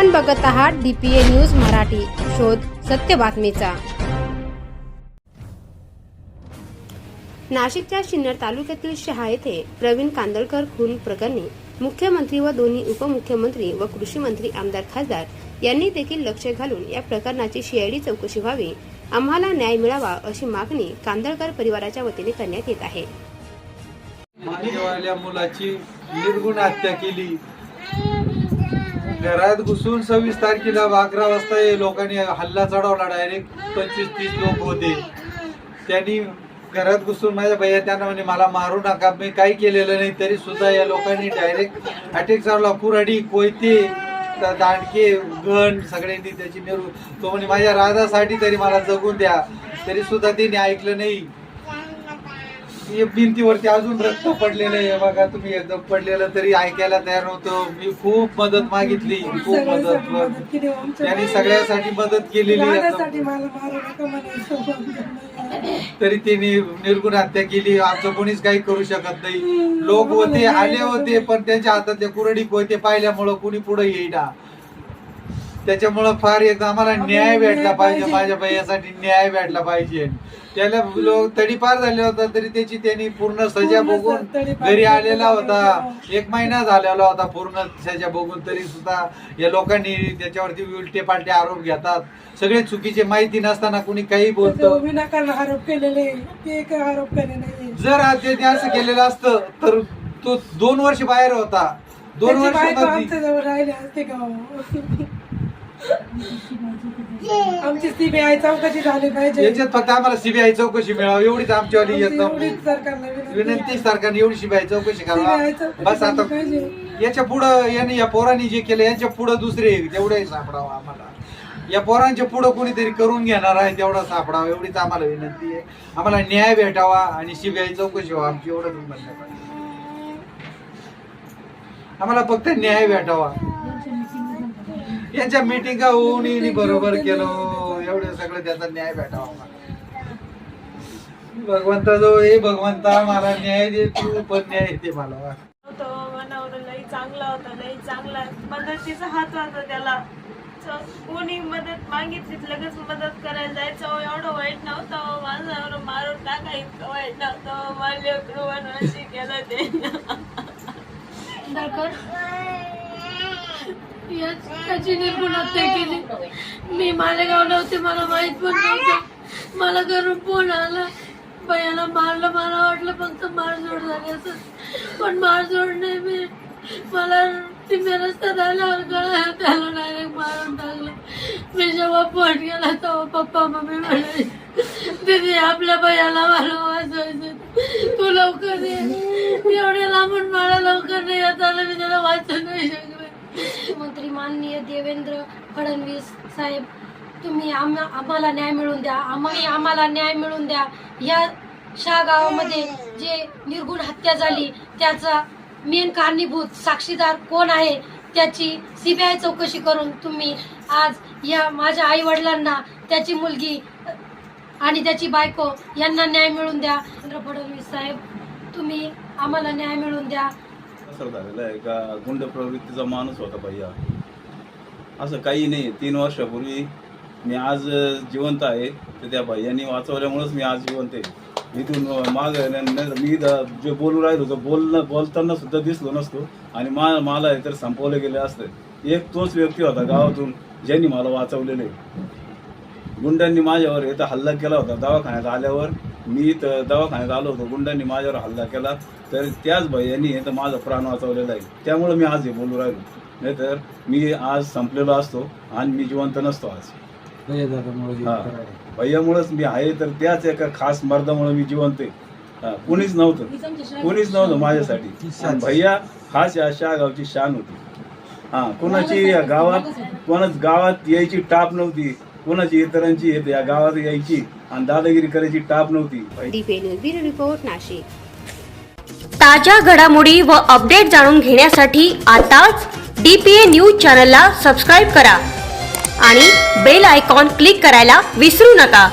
आपण बघत आहात डीपीए न्यूज मराठी. शोध सत्य बातमीचा. नाशिकच्या सिन्नर तालुक्यातील शहा येथे प्रवीण कांदळकर खून प्रकरणी मुख्यमंत्री व दोन्ही उपमुख्यमंत्री व कृषी मंत्री आमदार खासदार यांनी देखील लक्ष घालून या प्रकरणाची सीआयडी चौकशी व्हावी आम्हाला न्याय मिळावा अशी मागणी कांदळकर परिवाराच्या वतीने करण्यात येत आहे. मुलाची निर्गुण हत्या केली. घरात घुसून सव्वीस तारखेला अकरा वाजता हे लोकांनी हल्ला चढवला डायरेक्ट पंचवीस तीस लोक होते. त्यांनी घरात घुसून माझ्या भैया त्यांना म्हणे मला मारू नका. मी काही केलेलं नाही तरी सुद्धा या लोकांनी डायरेक्ट अटॅक चालवला. कुराडी कोयते दांडके गण सगळ्यांनी त्याची नेहरू तो म्हणे माझ्या राजासाठी तरी मला जगून द्या. तरी सुद्धा त्यांनी ऐकलं नाही. हे भिंतीवरती अजून रक्त पडलेलं आहे. बघा तुम्ही एकदम पडलेलं तरी ऐकायला तयार नव्हतं. मी खूप मदत मागितली. खूप मदत त्यांनी सगळ्यासाठी मदत केलेली तरी त्यांनी निर्गुण हत्या केली. आमचं कोणीच काही करू शकत नाही. लोक होते आले होते पण त्यांच्या हातात कुरडी होते पाहिल्यामुळं कुणी पुढे येईना. त्याच्यामुळं फार एकदा आम्हाला न्याय भेटला पाहिजे माझ्या भैयासाठी न्याय भेटला पाहिजे. त्याला लोक तडीपार झाले होता तरी त्याची त्यांनी पूर्ण सजा बघून घरी आलेला होता. एक महिना झालेला होता पूर्ण सजा बघून तरी सुद्धा या लोकांनी त्याच्यावरती उलटे पालटे आरोप घेतात. सगळे चुकीचे माहिती नसताना कुणी काही बोलतं. आरोप केलेले एक आरोप केले नाही जर आज त्याने असं केलेलं असतं तर तो दोन वर्ष बाहेर होता. दोन वर्ष आमची सीबीआय चौकशी झाली पाहिजे. याच्यात फक्त आम्हाला सीबीआय चौकशी मिळावी एवढीच आमच्यावाली आमची येत. एवढीच सरकारला विनंती विनंती सरकारने एवढी सीबीआय चौकशी CBI करावा चौकशी बस आता झाली पाहिजे. याच्या पुढं यांनी या पोरांनी जे केलं यांच्या पुढं दुसरे तेवढे सापडावं आम्हाला. या पोरांच्या पुढं कोणीतरी करून घेणार आहे तेवढा सापडावा एवढीच आम्हाला विनंती आहे. आम्हाला न्याय भेटावा आणि सीबीआय चौकशी व्हावा आमची म्हणणं आहे. आम्हाला फक्त न्याय भेटावा. यांच्या मिटिंगा होऊन बरोबर केलं. एवढं सगळं त्याचा न्याय भेटावा आम्हाला. भगवंता जो हे भगवंता मला न्याय दे तू पण न्याय दे मला. तो मनावर लई चांगला होता लई चांगला. मदतीचा हात होता त्याला. च- कोणी मदत मागितली लगेच मदत करायला जायचं. एवढं वाईट नव्हतं. माझ्यावर मारून टाका इतकं वाईट नव्हतं. मला लेकरू ते. त्याची निर्गुण हत्या केली. मी मालेगाव नव्हते मला माहीत पण नव्हतं. मला घरून फोन आला. बयाला मारलं मला वाटलं फक्त मारझोड झाली असं. पण मारझोड नाही मी मला तिथे रस्त्यात आल्यावर कळालं त्याला डायरेक्ट मारून टाकलं. मी जेव्हा फोन केला तेव्हा पप्पा मम्मी म्हणाले तिथे आपल्या बयाला मला वाचवायचं तू लवकर ये. एवढ्या लांबून मला लवकर नाही येत आलं. मी त्याला वाचू नाही शकले. मुख्यमंत्री माननीय देवेंद्र फडणवीस साहेब तुम्ही आम्हा आम्हाला न्याय मिळून द्या. आम्ही आम्हाला न्याय मिळून द्या. या शहा गावामध्ये जे निर्गुण हत्या झाली त्याचा मेन कारणीभूत साक्षीदार कोण आहे त्याची सीबीआय चौकशी करून तुम्ही आज या माझ्या आई वडिलांना त्याची मुलगी आणि त्याची बायको यांना न्याय मिळवून द्या. फडणवीस साहेब तुम्ही आम्हाला न्याय मिळून द्या. असं झालेलं आहे का? गुंड प्रवृत्तीचा माणूस होता भैया. असं काही नाही. तीन वर्षापूर्वी मी आज जिवंत आहे तर त्या भैयांनी वाचवल्यामुळेच मी आज जिवंत आहे. इथून माग मी जे बोलू राहिलो होतो बोलणं बोलताना सुद्धा दिसलो नसतो. आणि मा मला इतर तर संपवलं गेलं असतं. एक तोच व्यक्ती होता गावातून ज्यांनी मला वाचवलेलं आहे. गुंडांनी माझ्यावर इथं हल्ला केला होता दवाखान्यात आल्यावर. मी इथं दवाखान्यात आलो होतो गुंडांनी माझ्यावर हल्ला केला. तर त्याच भैयांनी इथं माझा प्राण वाचवलेला आहे. त्यामुळे मी आज हे बोलू राहिलो. नाहीतर मी आज संपलेलो असतो आणि मी जिवंत नसतो आज. हा. भैयामुळेच मी आहे तर त्याच एका खास मर्दामुळे मी जिवंत आहे. हा, कुणीच नव्हतं. कुणीच नव्हतं माझ्यासाठी. भैया हाच या गावची शान होती. हा कोणाची या गावात कोणाच गावात यायची टाप नव्हती. कोणाची इतरांची येत या गावात यायची आणि दादागिरी करायची टाप नव्हती. DPA news bureau report Nashik. ताज्या घडामोडी व अपडेट जाणून घेण्यासाठी आताच डीपीए न्यूज चॅनलला सबस्क्राईब करा आणि बेल आयकॉन क्लिक करायला विसरू नका.